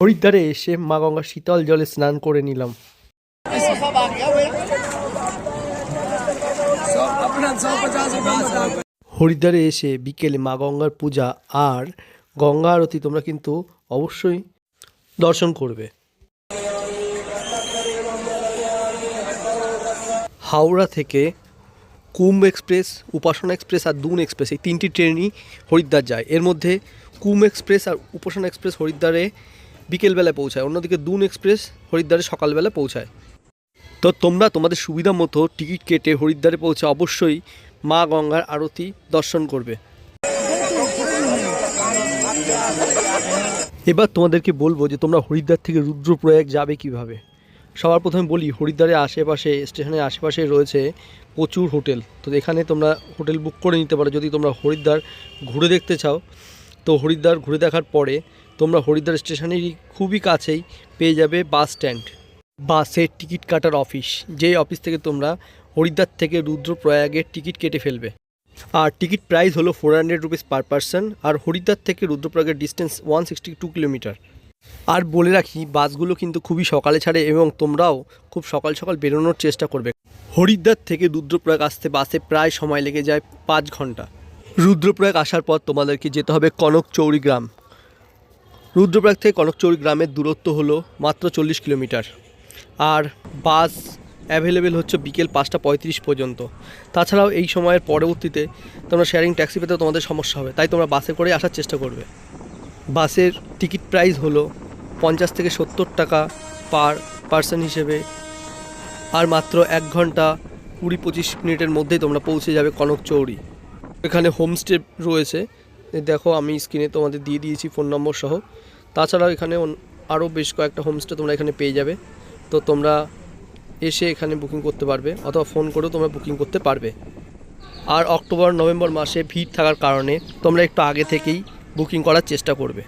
হরিদ্বারে এসে মা গঙ্গা শীতল জলে স্নান করে নিলাম। হরিদ্বারে এসে বিকেলে মা গঙ্গার পূজা আর গঙ্গা আরতি তোমরা কিন্তু অবশ্যই দর্শন করবে। হাওড়া থেকে কুম্ভ এক্সপ্রেস, উপাসনা এক্সপ্রেস আর দুন এক্সপ্রেস এই তিনটি ট্রেনই হরিদ্বার যায়। এর মধ্যে কুম্ভ এক্সপ্রেস আর উপাসনা এক্সপ্রেস হরিদ্বারে বিকেলবেলায় পৌঁছায়। অন্যদিকে দুন এক্সপ্রেস হরিদ্বারে সকালবেলা পৌঁছায়। তো তোমরা তোমাদের সুবিধা মতো টিকিট কেটে হরিদ্বারে পৌঁছে অবশ্যই মা গঙ্গার আরতি দর্শন করবে। এবার তোমাদেরকে বলব যে তোমরা হরিদ্বার থেকে রুদ্রপ্রয়াগ যাবে কীভাবে? সবার প্রথমে বলি, হরিদ্বারের আশেপাশে, স্টেশনের আশেপাশে রয়েছে প্রচুর হোটেল। তো এখানে তোমরা হোটেল বুক করে নিতে পারো। যদি তোমরা হরিদ্বার ঘুরে দেখতে চাও, তো হরিদ্বার ঘুরে দেখার পরে তোমরা হরিদ্বার স্টেশনেরই খুবই কাছেই পেয়ে যাবে বাস স্ট্যান্ড। বাসের টিকিট কাটার অফিস, যেই অফিস থেকে তোমরা হরিদ্বার থেকে রুদ্রপ্রয়াগের টিকিট কেটে ফেলবে। আর টিকিট প্রাইস হলো four hundred rupees per person আর হরিদ্বার থেকে রুদ্রপ্রয়াগের distance one sixty two kilometre আর বলে রাখি, বাসগুলো কিন্তু খুবই সকালে ছাড়ে এবং তোমরাও খুব সকাল সকাল বেরোনোর চেষ্টা করবে। হরিদ্বার থেকে রুদ্রপ্রয়াগ আসতে বাসে প্রায় সময় লেগে যায় পাঁচ ঘণ্টা। রুদ্রপ্রয়াগ আসার পর তোমাদেরকে যেতে হবে কনকচৌরি গ্রাম। রুদ্রপ্রয়াগ থেকে কনকচৌরি গ্রামের দূরত্ব হলো মাত্র চল্লিশ কিলোমিটার। আর বাস অ্যাভেলেবেল হচ্ছে বিকেল পাঁচটা পঁয়ত্রিশ পর্যন্ত। তাছাড়াও এই সময়ের পরবর্তীতে তোমরা শেয়ারিং ট্যাক্সি পেতে তোমাদের সমস্যা হবে, তাই তোমরা বাসে করে আসার চেষ্টা করবে। বাসের টিকিট প্রাইস হলো পঞ্চাশ থেকে সত্তর টাকা পার পার্সন হিসেবে, আর মাত্র এক ঘণ্টা কুড়ি পঁচিশ মিনিটের মধ্যেই তোমরা পৌঁছে যাবে কনকচৌরি। এখানে হোমস্টে রয়েছে দেখো, আমি স্ক্রিনে তোমাদের দিয়ে দিয়েছি ফোন নম্বর সহ। তাছাড়াও এখানে আরও বেশ কয়েকটা হোমস্টে তোমরা এখানে পেয়ে যাবে। তো তোমরা এসে এখানে বুকিং করতে পারবে, অথবা ফোন করেও তোমরা বুকিং করতে পারবে। আর অক্টোবর, নভেম্বর মাসে ভিড় থাকার কারণে তোমরা একটু আগে থেকেই বুকিং করার চেষ্টা করবে।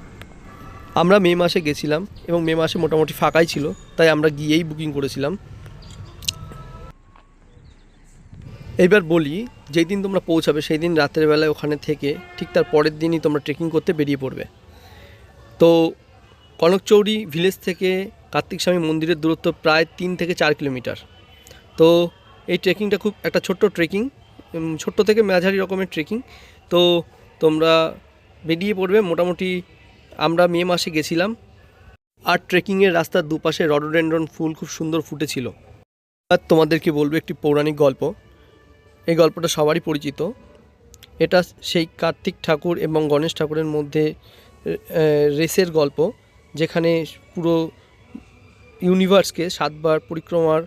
আমরা মে মাসে গেছিলাম এবং মে মাসে মোটামুটি ফাঁকাই ছিল, তাই আমরা গিয়েই বুকিং করেছিলাম। এইবার বলি, যেই দিন তোমরা পৌঁছাবে, সেই দিন রাতের বেলায় ওখানে থেকে ঠিক তার পরের দিনই তোমরা ট্রেকিং করতে বেরিয়ে পড়বে। তো কনকচৌরি ভিলেজ থেকে কার্তিক স্বামী মন্দিরের দূরত্ব প্রায় তিন থেকে চার কিলোমিটার। তো এই ট্রেকিংটা খুব একটা ছোট্ট ট্রেকিং ছোট্ট থেকে মেঝারি রকমের ট্রেকিং তো তোমরা বেরিয়ে পড়বে, মোটামুটি আমরা মে মাসে গেছিলাম। আর ট্রেকিংয়ের রাস্তার দুপাশে রডোডেন্ড্রন ফুল খুব সুন্দর ফুটেছিল। আর তোমাদেরকে বলব একটি পৌরাণিক গল্প। এই গল্পটা সবারই পরিচিত। এটা সেই কার্তিক ঠাকুর এবং গণেশ ঠাকুরের মধ্যে রেসের গল্প, যেখানে পুরো ইউনিভার্সকে সাতবার পরিক্রমার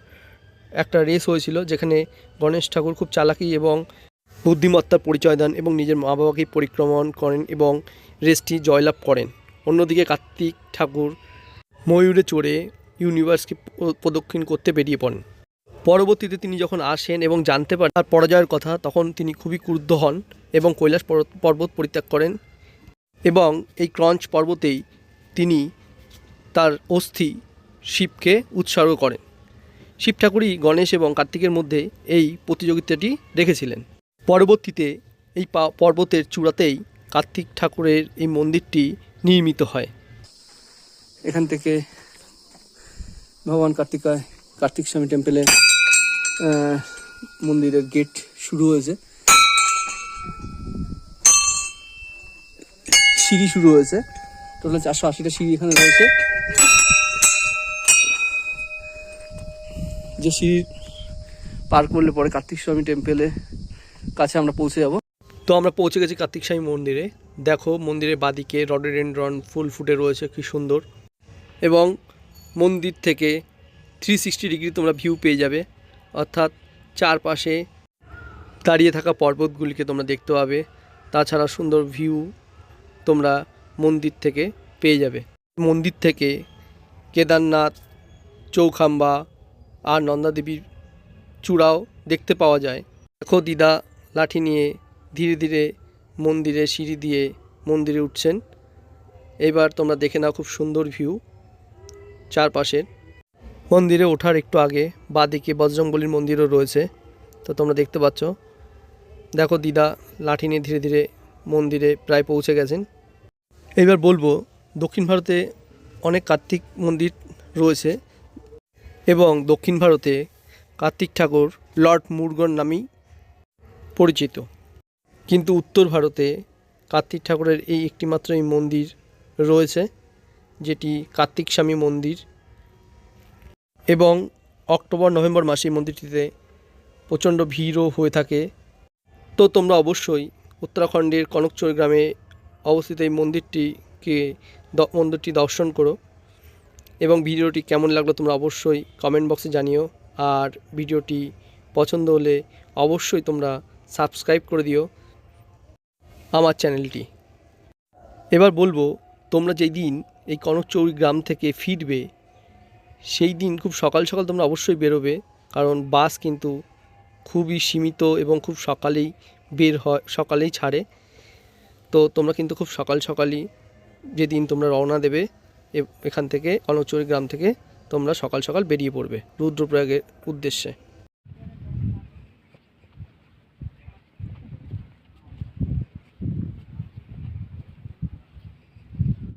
একটা রেস হয়েছিল, যেখানে গণেশ ঠাকুর খুব চালাকি এবং বুদ্ধিমত্তার পরিচয় দেন এবং নিজের মা বাবাকে পরিক্রমণ করেন এবং রেসটি জয়লাভ করেন। অন্যদিকে কার্তিক ঠাকুর ময়ূরে চড়ে ইউনিভার্সকে প্রদক্ষিণ করতে বেরিয়ে পড়েন। পরবর্তীতে তিনি যখন আসেন এবং জানতে পারেন তার পরাজয়ের কথা, তখন তিনি খুবই ক্রুদ্ধ হন এবং কৈলাস পর্বত- পরিত্যাগ করেন এবং এই ক্রঞ্চ পর্বতেই তিনি তার অস্থি শিবকে উৎসর্গ করেন। শিব ঠাকুরই গণেশ এবং কার্তিকের মধ্যে এই প্রতিযোগিতাটি রেখেছিলেন। পরবর্তীতে এই পর্বতের চূড়াতেই কার্তিক ঠাকুরের এই মন্দিরটি নির্মিত হয়। এখান থেকে ভগবান কার্তিকায় কার্তিক স্বামী টেম্পেলে মন্দিরের গেট শুরু হয়েছে। সিঁড়ি শুরু হয়েছে। টোটাল চারশো আশিটা সিঁড়ি এখানে রয়েছে। যে সিঁড়ি পার করলে পরে কার্তিক স্বামী টেম্পেলে কাছে আমরা পৌঁছে যাব। তো আমরা পৌঁছে গেছি কার্তিক স্বামী মন্দিরে। দেখো মন্দিরের বাদিকে রডোডেন্ড্রন ফুল ফুটে রয়েছে, কি সুন্দর। এবং মন্দির থেকে থ্রি সিক্সটি ডিগ্রি তোমরা ভিউ পেয়ে যাবে। অর্থাৎ চারপাশে দাঁড়িয়ে থাকা পর্বতগুলিকে তোমরা দেখতে পাবে। তাছাড়া সুন্দর ভিউ তোমরা মন্দির থেকে পেয়ে যাবে। মন্দির থেকে কেদারনাথ, চৌখাম্বা আর নন্দাদেবীর চূড়াও দেখতে পাওয়া যায়। দেখো দিদা লাঠি নিয়ে ধীরে ধীরে মন্দিরে সিঁড়ি দিয়ে মন্দিরে উঠছেন। এবার তোমরা দেখে নাও খুব সুন্দর ভিউ চারপাশের। মন্দিরে ওঠার একটু আগে বাদিকে বজরঙ্গলির মন্দিরও রয়েছে। তো তোমরা দেখতে পাচ্ছ। দেখো দিদা লাঠি নিয়ে ধীরে ধীরে মন্দিরে প্রায় পৌঁছে গেছেন। এবার বলব, দক্ষিণ ভারতে অনেক কার্তিক মন্দির রয়েছে এবং দক্ষিণ ভারতে কার্তিক ঠাকুর লর্ড মুরগন নামেই পরিচিত। কিন্তু উত্তর ভারতে কার্তিক ঠাকুরের এই একটিমাত্র এই মন্দির রয়েছে, যেটি কার্তিক স্বামী মন্দির এবং অক্টোবর, নভেম্বর মাসে মন্দিরটিতে প্রচণ্ড ভিড়ও হয়ে থাকে। তো তোমরা অবশ্যই উত্তরাখণ্ডের কনকচর গ্রামে অবস্থিত এই মন্দিরটিকে মন্দিরটি দর্শন করো এবং ভিডিওটি কেমন লাগল তোমরা অবশ্যই কমেন্ট বক্সে জানিও। আর ভিডিওটি পছন্দ হলে অবশ্যই তোমরা সাবস্ক্রাইব করে দিও আমার চ্যানেলটি এবার বলব, তোমরা যেই দিন এই কনকচৌরি গ্রাম থেকে ফিরবে সেই দিন খুব সকাল সকাল তোমরা অবশ্যই বেরোবে, কারণ বাস কিন্তু খুবই সীমিত এবং খুব সকালেই বের হয়, সকালেই ছাড়ে। তো তোমরা কিন্তু খুব সকাল সকালই যেদিন তোমরা রওনা দেবে এখান থেকে, কনকচৌরি গ্রাম থেকে তোমরা সকাল সকাল বেরিয়ে পড়বে রুদ্রপ্রয়াগের উদ্দেশ্যে।